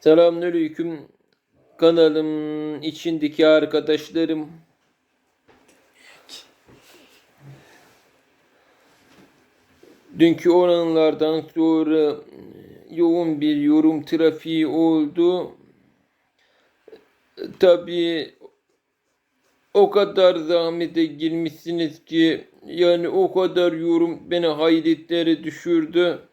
Selamünaleyküm kanalım içindeki arkadaşlarım. Dünkü olanlardan sonra yoğun bir yorum trafiği oldu. Tabii o kadar zahmete girmişsiniz ki yani o kadar yorum beni hayretlere düşürdü.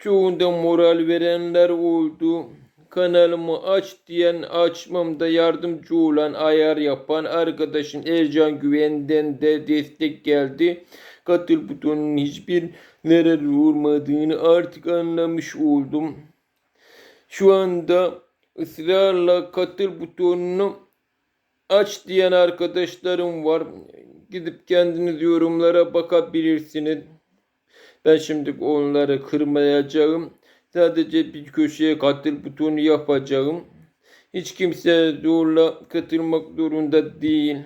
Çoğunda moral verenler oldu. Kanalımı aç diyen açmamda yardımcı olan ayar yapan arkadaşın Ercan Güven'den de destek geldi. Katıl butonunun hiçbir zarar vurmadığını artık anlamış oldum. Şu anda ısrarla katıl butonunu aç diyen arkadaşlarım var. Gidip kendiniz yorumlara bakabilirsiniz. Ben şimdi onları kırmayacağım. Sadece bir köşeye katıl butonu yapacağım. Hiç kimse zorla katılmak zorunda değil.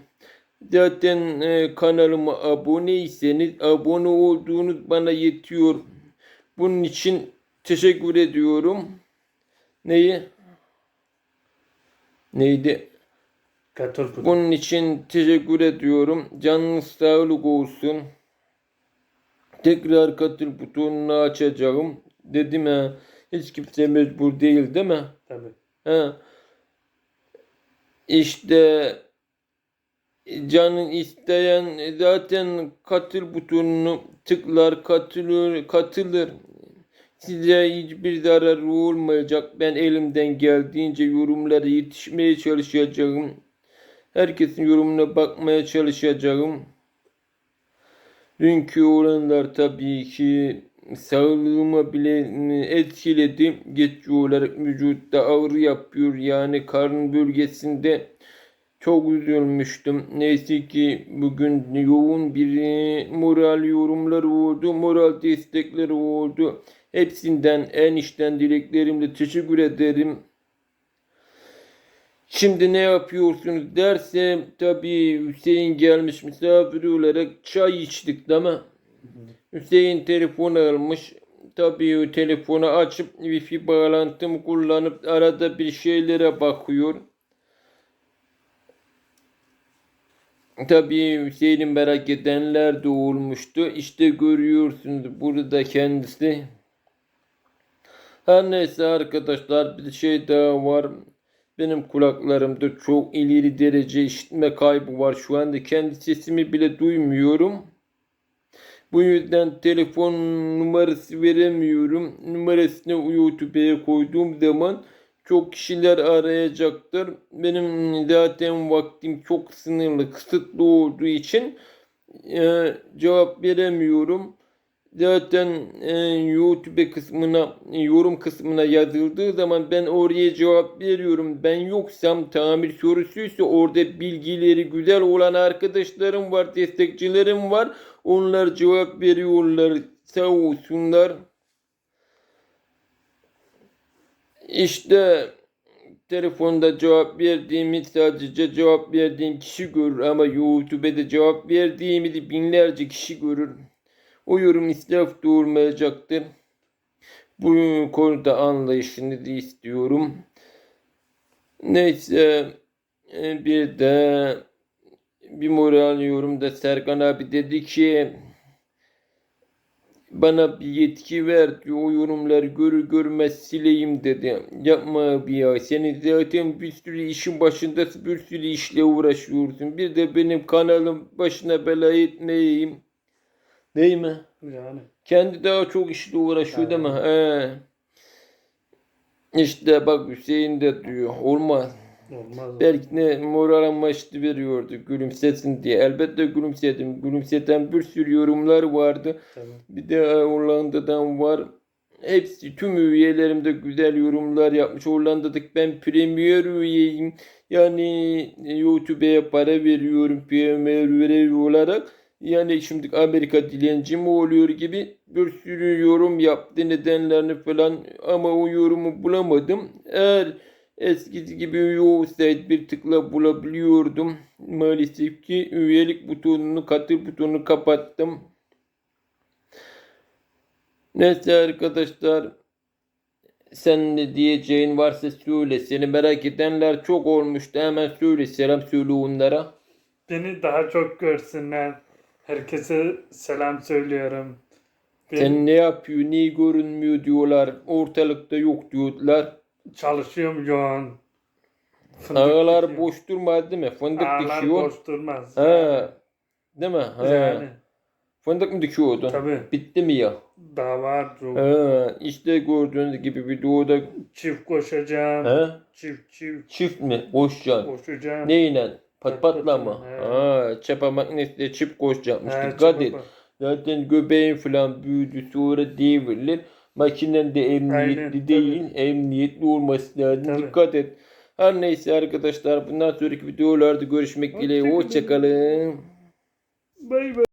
Zaten e, kanalıma aboneyseniz abone olduğunuz bana yetiyor. Bunun için teşekkür ediyorum. Neyi? Neydi? Bunun için teşekkür ediyorum. Canınız sağlık olsun. Tekrar katıl butonunu açacağım. Dedim ha. Hiç kimse mecbur değil değil mi? Tabii. Ha. İşte canın isteyen zaten katıl butonunu tıklar katılır katılır. Size hiçbir zarar olmayacak. Ben elimden geldiğince yorumlara yetişmeye çalışacağım. Herkesin yorumuna bakmaya çalışacağım. Dünkü olanlar tabii ki sağlığıma bile etkiledi. Geçici olarak vücutta ağrı yapıyor. Yani karın bölgesinde çok üzülmüştüm. Neyse ki bugün yoğun bir moral yorumları oldu. Moral destekleri oldu. Hepsinden en içten dileklerimle teşekkür ederim. Şimdi ne yapıyorsunuz derse tabii Hüseyin gelmiş misafir olarak çay içtik değil mi? Hüseyin telefonu almış. Tabii o telefonu açıp wifi bağlantımı kullanıp arada bir şeylere bakıyor. Tabii Hüseyin'i merak edenler de olmuştu. İşte görüyorsunuz burada kendisi. Her neyse arkadaşlar bir şey daha var. Benim kulaklarımda çok ileri derece işitme kaybı var. Şu anda kendi sesimi bile duymuyorum. Bu yüzden telefon numarası veremiyorum. Numarasını YouTube'ya koyduğum zaman çok kişiler arayacaktır. Benim zaten vaktim çok sınırlı, kısıtlı olduğu için e, cevap veremiyorum. Zaten e, YouTube kısmına, yorum kısmına yazıldığı zaman ben oraya cevap veriyorum. Ben yoksam tamir sorusuysa orada bilgileri güzel olan arkadaşlarım var, destekçilerim var. Onlar cevap veriyorlar. Sağ olsunlar. İşte telefonda cevap verdiğimi sadece cevap verdiğim kişi görür ama YouTube'da cevap verdiğimi de binlerce kişi görür. O yorum israf doğurmayacaktır. Bu konuda anlayışını da istiyorum. Neyse e, bir de bir moral yorumda Serkan abi dedi ki bana bir yetki ver diyor. O yorumları görür görmez sileyim dedi. Yapma abi ya. Senin zaten bir sürü işin başındasın. Bir sürü işle uğraşıyorsun. Bir de benim kanalım başına bela etmeyeyim. Değil mi? Yani. Kendi daha çok işle uğraşıyor değil mi? He. İşte bak Hüseyin de diyor. Olmaz. Olmaz. Belki ne moral amaçlı veriyordu gülümsesin diye. Elbette gülümsedim. Gülümseten bir sürü yorumlar vardı. Tabii. Bir de Hollanda'dan var. Hepsi tüm üyelerim de güzel yorumlar yapmış. Hollanda'daki ben premier üyeyim. Yani YouTube'ya para veriyorum premier üye olarak. Yani şimdi Amerika dilenci mi oluyor gibi bir sürü yorum yaptı nedenlerini falan ama o yorumu bulamadım. Eğer eskisi gibi üye olsaydı bir tıkla bulabiliyordum. Maalesef ki üyelik butonunu katıl butonunu kapattım. Neyse arkadaşlar sen ne diyeceğin varsa söyle. Seni merak edenler çok olmuştu. Hemen söyle. Selam söyle onlara. Beni daha çok görsünler. Herkese selam söylüyorum. Ben Sen ne yapıyor, ne görünmüyor diyorlar. Ortalıkta yok diyorlar. çalışıyorum yoğun. Fındık Ağlar dikiyorum. boş durmaz değil mi? Fındık Ağlar dikiyor. boş durmaz. Ha. Değil mi? Ha. Yani Fındık mı dikiyordun? tabii Bitti mi ya? daha var. çok. Ha. İşte gördüğünüz gibi videoda Çift koşacağım. ha? Çift çift çift mi? Koşacaksın. koşacağım. Neyle? Pat Pat patla patla, mı? he. Ha, çapa makinesiyle çift koşacakmış. Ha, Dikkat et. Zaten göbeğin falan büyüdü sonra devrilir. Makinen de emniyetli Aynen, değil. Emniyetli olması lazım. Tabii. Dikkat et. Her neyse arkadaşlar bundan sonraki videolarda görüşmek dileğiyle. Hoşçakalın. Bay bay.